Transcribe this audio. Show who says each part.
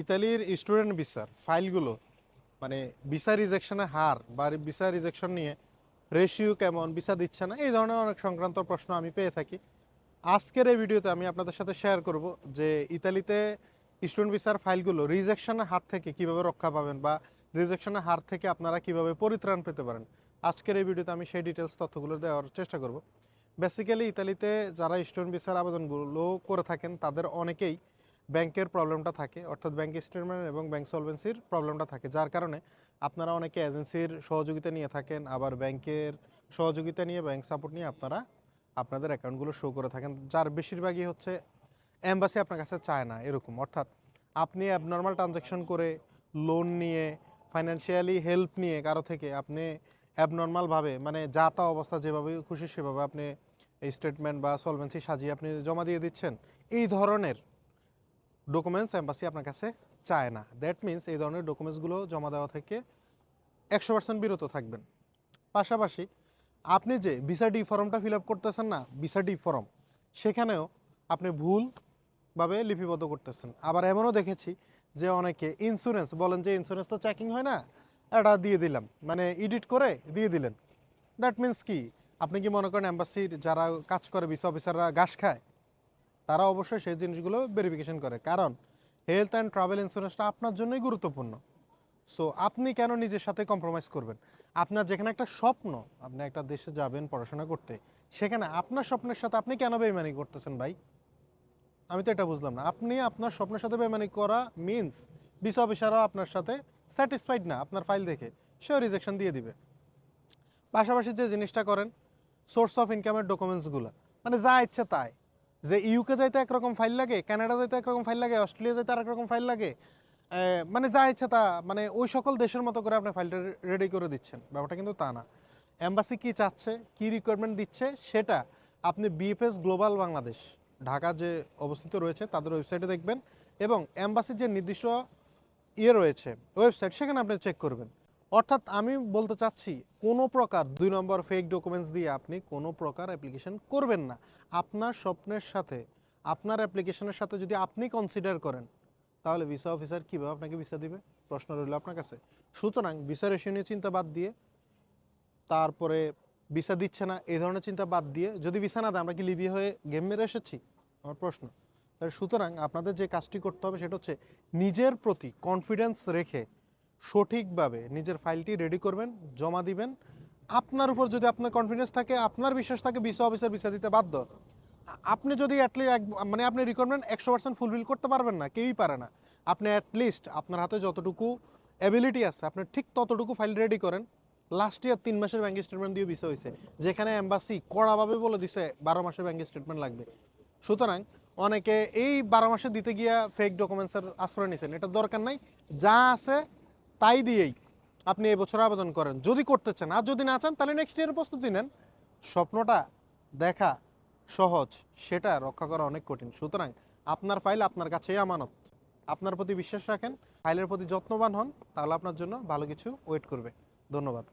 Speaker 1: ইতালির স্টুডেন্ট ভিসার ফাইলগুলো মানে ভিসা রিজেকশনের হার বা ভিসা রিজেকশন নিয়ে রেশিও কেমন, ভিসা দিচ্ছে না, এই ধরনের অনেক সংক্রান্ত প্রশ্ন আমি পেয়ে থাকি। আজকের এই ভিডিওতে আমি আপনাদের সাথে শেয়ার করব যে ইতালিতে স্টুডেন্ট ভিসার ফাইলগুলো রিজেকশনের হাত থেকে কীভাবে রক্ষা পাবেন বা রিজেকশনের হার থেকে আপনারা কীভাবে পরিত্রাণ পেতে পারেন। আজকের এই ভিডিওতে আমি সেই ডিটেলস তথ্যগুলো দেওয়ার চেষ্টা করব। বেসিক্যালি ইতালিতে যারা স্টুডেন্ট ভিসার আবেদনগুলো করে থাকেন, তাদের অনেকেই ব্যাংকের প্রবলেমটা থাকে, অর্থাৎ ব্যাংক স্টেটমেন্ট এবং ব্যাংক সলভেন্সির প্রবলেমটা থাকে, যার কারণে আপনারা অনেকে এজেন্সির সহযোগিতা নিয়ে থাকেন, আবার ব্যাংকের সহযোগিতা নিয়ে, ব্যাংক সাপোর্ট নিয়ে আপনারা আপনাদের অ্যাকাউন্টগুলো শো করে থাকেন। যার বেশিরভাগই হচ্ছে এম্বাসি আপনার কাছে চায় না এরকম, অর্থাৎ আপনি অ্যাবনর্মাল ট্রানজ্যাকশন করে লোন নিয়ে ফাইন্যান্সিয়ালি হেল্প নিয়ে কারও থেকে আপনি অ্যাবনর্মালভাবে মানে যা তা অবস্থা যেভাবে খুশি সেভাবে আপনি এই স্টেটমেন্ট বা সলভেন্সি সাজিয়ে আপনি জমা দিয়ে দিচ্ছেন, এই ধরনের ডকুমেন্টস এম্বাসি আপনার কাছে চায় না। দ্যাট মিন্স এই ধরনের ডকুমেন্টসগুলো জমা দেওয়া থেকে একশো পার্সেন্ট বিরত থাকবেন। পাশাপাশি আপনি যে ভিসা ডি ফর্মটা ফিল আপ করতেছেন না ভিসা ডি ফর্ম সেখানেও আপনি ভুলভাবে লিপিবদ্ধ করতেছেন। আবার এমনও দেখেছি যে অনেকে ইন্স্যুরেন্স বলেন যে ইন্স্যুরেন্স তো চেকিং হয় না, এটা দিয়ে দিলাম। মানে এডিট করে দিয়ে দিলেন। দ্যাট মিন্স কি? আপনি কি মনে করেন অ্যাম্বাসির যারা কাজ করে ভিসা অফিসাররা ঘাস খায়? তারা অবশ্যই সেই জিনিসগুলো ভেরিফিকেশন করে। কারণ হেলথ অ্যান্ড ট্রাভেল ইন্স্যুরেন্সটা আপনার জন্যই গুরুত্বপূর্ণ। সো আপনি কেন নিজের সাথে কম্প্রোমাইজ করবেন? আপনার যেখানে একটা স্বপ্ন, আপনি একটা দেশে যাবেন পড়াশোনা করতে, সেখানে আপনার স্বপ্নের সাথে আপনি কেন বেইমানি করতেছেন ভাই? আমি তো এটা বুঝলাম না। আপনি আপনার স্বপ্নের সাথে বেইমানি করা মিন্স বিস অফিসারও আপনার সাথে স্যাটিসফাইড না, আপনার ফাইল দেখে। সেও রিজেকশন দিয়ে দিবে। পাশাপাশি যে জিনিসটা করেন সোর্স অফ ইনকামের ডকুমেন্টসগুলো মানে যা ইচ্ছে তাই। যে ইউকে যাইতে একরকম ফাইল লাগে কানাডা যাইতে একরকম ফাইল লাগে অস্ট্রেলিয়া যাইতে আরেক রকম ফাইল লাগে মানে যা ইচ্ছা তা মানে ওই সকল দেশের মতো করে আপনি ফাইলটা রেডি করে দিচ্ছেন। ব্যাপারটা কিন্তু তা না। এম্বাসি কী চাচ্ছে, কী রিকোয়ারমেন্ট দিচ্ছে, সেটা আপনি বিএফএস গ্লোবাল বাংলাদেশ ঢাকা যে অবস্থিত রয়েছে, তাদের ওয়েবসাইটে দেখবেন এবং এম্বাসির যে নির্দিষ্ট ইয়ে রয়েছে ওয়েবসাইট সেখানে আপনি চেক করবেন। অর্থাৎ আমি বলতে চাচ্ছি, কোনো প্রকার দুই নম্বর ফেক ডকুমেন্টস দিয়ে আপনি কোনো প্রকার অ্যাপ্লিকেশন করবেন না। আপনার স্বপ্নের সাথে, আপনার অ্যাপ্লিকেশনের সাথে যদি আপনি কনসিডার করেন, তাহলে ভিসা অফিসার কীভাবে আপনাকে ভিসা দিবে? প্রশ্ন রইল আপনার কাছে। সুতরাং ভিসা রেশিও নিয়ে চিন্তা বাদ দিয়ে, তারপরে ভিসা দিচ্ছে না, এই ধরনের চিন্তা বাদ দিয়ে যদি ভিসা না দেয়, আমরা কি লিবিয়া হয়ে গেম মেরে এসেছি? আমার প্রশ্ন। তাহলে সুতরাং আপনাদের যে কাজটি করতে হবে সেটা হচ্ছে নিজের প্রতি কনফিডেন্স রেখে সঠিকভাবে নিজের ফাইলটি রেডি করবেন, জমা দিবেন। আপনার উপর যদি আপনার কনফিডেন্স থাকে, আপনার বিশ্বাস থাকে ভিসা অফিসার ভিসা দিতে বাধ্য। আপনি যদি অ্যাটলিস্ট মানে আপনি রিকোয়ারমেন্ট একশো পার্সেন্ট ফুলফিল করতে পারবেন না, কেউই পারে না। আপনি অ্যাটলিস্ট আপনার হাতে যতটুকু অ্যাবিলিটি আছে, আপনি ঠিক ততটুকু ফাইল রেডি করেন। লাস্ট ইয়ার তিন মাসের ব্যাঙ্ক স্টেটমেন্ট দিয়ে ভিসা হয়েছে। যেখানে এম্বাসি কড়াভাবে বলে দিছে, বারো মাসের ব্যাঙ্ক স্টেটমেন্ট লাগবে। সুতরাং অনেকে এই বারো মাসে দিতে গিয়া ফেক ডকুমেন্টসের আশ্রয় নিয়েছেন এটা দরকার নাই। যা আছে তাই দিয়েই আপনি এবছর আবেদন করেন। যদি করতে চান, আর যদি না চান, তাহলে নেক্সট ইয়ারের প্রস্তুতি নেন। স্বপ্নটা দেখা সহজ, সেটা রক্ষা করা অনেক কঠিন। সুতরাং আপনার ফাইল আপনার কাছেই আমানত। আপনার প্রতি বিশ্বাস রাখেন, ফাইলের প্রতি যত্নবান হন, তাহলে আপনার জন্য ভালো কিছু ওয়েট করবে। ধন্যবাদ।